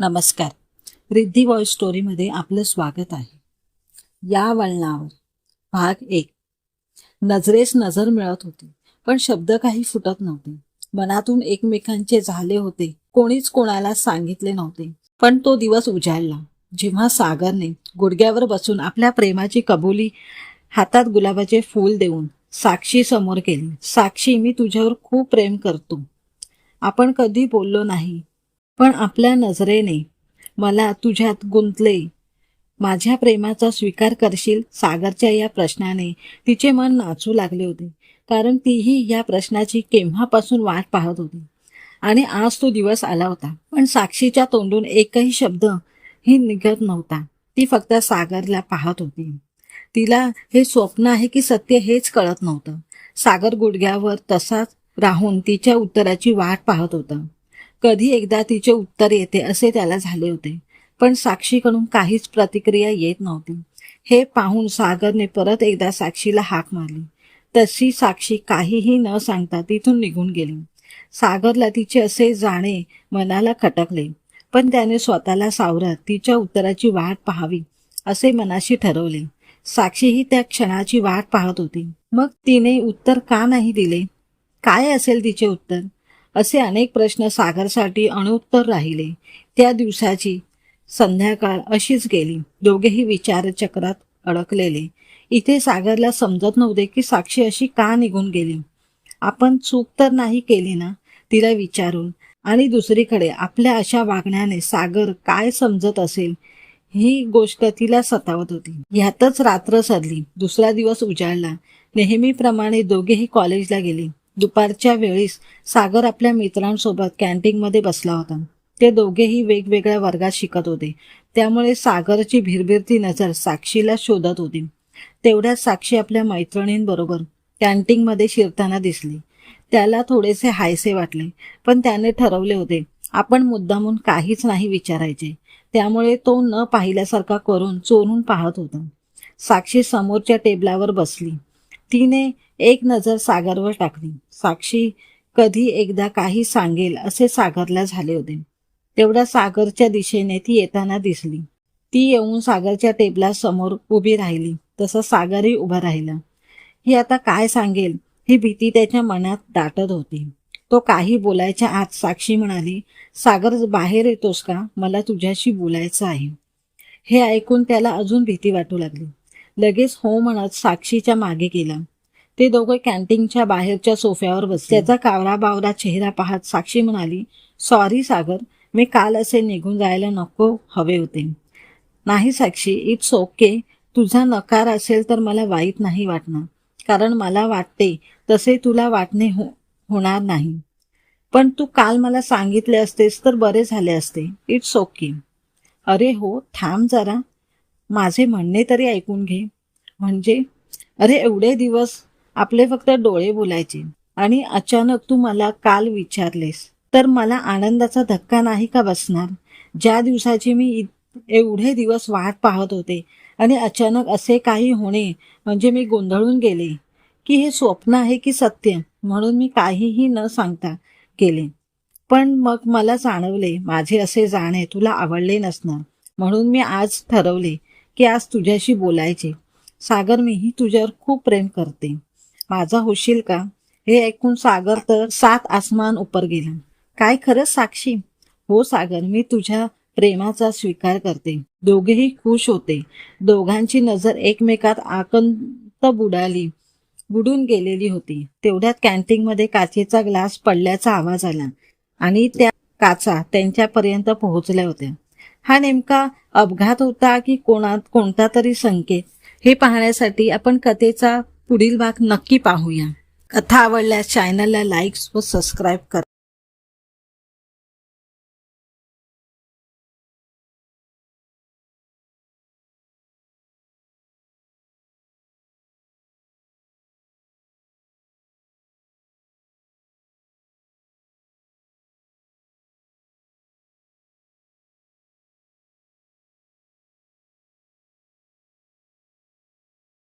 नमस्कार. रिद्धी वॉइस स्टोरीमध्ये आपलं स्वागत आहे. या वळणावर भाग एक. नजरेस नजर मिळत होती पण शब्द काही फुटत नव्हते. मनातून एकमेकांचे झाले होते कोणीच कोणाला सांगितले नव्हते. पण तो दिवस उजाडला. जेव्हा सागरने गुडघ्यावर बसून आपल्या प्रेमाची कबुली हातात गुलाबाचे फूल देऊन साक्षी समोर केली साक्षी मी तुझ्यावर खूप प्रेम करतो. आपण कधी बोललो नाही पण आपल्या नजरेने मला तुझ्यात गुंतले. माझ्या प्रेमाचा स्वीकार करशील सागरच्या या प्रश्नाने. तिचे मन नाचू लागले होते कारण तीही या प्रश्नाची केव्हापासून वाट पाहत होती. आणि आज तो दिवस आला होता पण साक्षीच्या तोंडून एकही शब्द ही निघत नव्हता. ती फक्त सागरला पाहत होती. तिला हे स्वप्न आहे की सत्य हेच कळत नव्हतं. सागर गुडघ्यावर तसाच राहून तिच्या उत्तराची वाट पाहत होता. कधी एकदा तिचे उत्तर येते असे त्याला झाले होते. पण साक्षीकडून काहीच प्रतिक्रिया येत नव्हती. हे पाहून सागरने परत एकदा साक्षीला हाक मारली. तशी साक्षी काहीही न सांगता तिथून निघून गेली. सागरला तिचे असे जाणे मनाला खटकले. पण त्याने स्वतःला सावरत तिच्या उत्तराची वाट पाहावी असे मनाशी ठरवले. साक्षी ही त्या क्षणाची वाट पाहत होती. मग तिने उत्तर का नाही दिले? काय असेल तिचे उत्तर? असे अनेक प्रश्न सागरसाठी अणुत्तर राहिले. त्या दिवसाची संध्याकाळ अशीच गेली. दोघेही विचारचक्रात अडकलेले. इथे सागरला समजत नव्हते की साक्षी अशी का निघून गेली. आपण चूक तर नाही केली ना? तिला विचारून. आणि दुसरीकडे आपल्या अशा वागण्याने सागर काय समजत असेल ही गोष्ट तिला सतावत होती. ह्यातच रात्र सरली दुसरा दिवस उजाडला नेहमीप्रमाणे दोघेही कॉलेजला गेले. दुपारच्या वेळीस सागर आपल्या मित्रांसोबत कॅन्टीनमध्ये बसला होता. ते दोघेही वेगवेगळ्या वर्गात शिकत होते. त्यामुळे सागरची भिरभिरती नजर साक्षीला शोधत होती. तेवढ्यात साक्षी आपल्या मैत्रिणींबरोबर कॅन्टीनमध्ये शिरताना दिसली. त्याला थोडेसे हायसे वाटले पण त्याने ठरवले होते आपण मुद्दामून काहीच नाही विचारायचे. त्यामुळे तो न पाहिल्यासारखा करून चोरून पाहत होता. साक्षी समोरच्या टेबलावर बसली. तिने एक नजर सागरवर टाकली. साक्षी कधी एकदा काही सांगेल असे सागरला झाले होते. तेवढ्या सागरच्या दिशेने ती येताना दिसली. ती येऊन सागरच्या टेबला समोर उभी राहिली. तसं सागरही उभा राहिला. ही आता काय सांगेल? ही भीती त्याच्या मनात दाटत होती. तो काही बोलायच्या आत साक्षी म्हणाली सागर बाहेर येतोस का? मला तुझ्याशी बोलायचं आहे. हे ऐकून त्याला अजून भीती वाटू लागली. लगेच हो म्हणत साक्षीच्या मागे गेलं. ते दोघे कॅन्टीनच्या बाहेरच्या सोफ्यावर बसले. त्याचा कावरा बावरा चेहरा पाहत साक्षी म्हणाली सॉरी सागर. मी काल असे निघून जायला नको हवे होते. नाही साक्षी. इट्स ओके तुझा नकार असेल तर मला वाईट नाही वाटणार. कारण मला वाटते तसे तुला वाटणे हो होणार नाही. पण तू काल मला सांगितले असतेस तर बरे झाले असते. इट्स ओके अरे हो थांब जरा. माझे म्हणणे तरी ऐकून घे. म्हणजे अरे एवढे दिवस आपले फक्त डोळे बोलायचे आणि अचानक तू मला काल विचारलेस. तर मला आनंदाचा धक्का नाही का बसणार? ज्या दिवसाची मी एवढे दिवस वाट पाहत होते आणि अचानक असे काही होणे म्हणजे मी गोंधळून गेले. की हे स्वप्न आहे की सत्य म्हणून मी काहीही न सांगता केले पण मग मला जाणवले माझे असे जाणे तुला आवडले नसणार म्हणून मी आज ठरवले की आज तुझ्याशी बोलायचे. सागर मीही तुझ्यावर खूप प्रेम करते. माझा होशील का? हे ऐकून सागर तर सात आसमान उपर गेला. काय खरंच साक्षी? हो सागर मी तुझ्या प्रेमाचा स्वीकार करते. दोघेही खुश होते. दोघांची नजर एकमेकात आकंत बुडाली. बुडून गेलेली होती. तेवढ्यात कॅन्टीनमध्ये काचेचा ग्लास पडल्याचा आवाज आला आणि त्या काचा त्यांच्यापर्यंत पोहोचल्या होत्या. हा नेमका अपघात होता की कोणात कोणता तरी संकेत? हे पाहण्यासाठी आपण कथेचा पुढील भाग नक्की पाहूया. कथा आवडल्यास चॅनलला लाईक्स व सबस्क्राईब करा.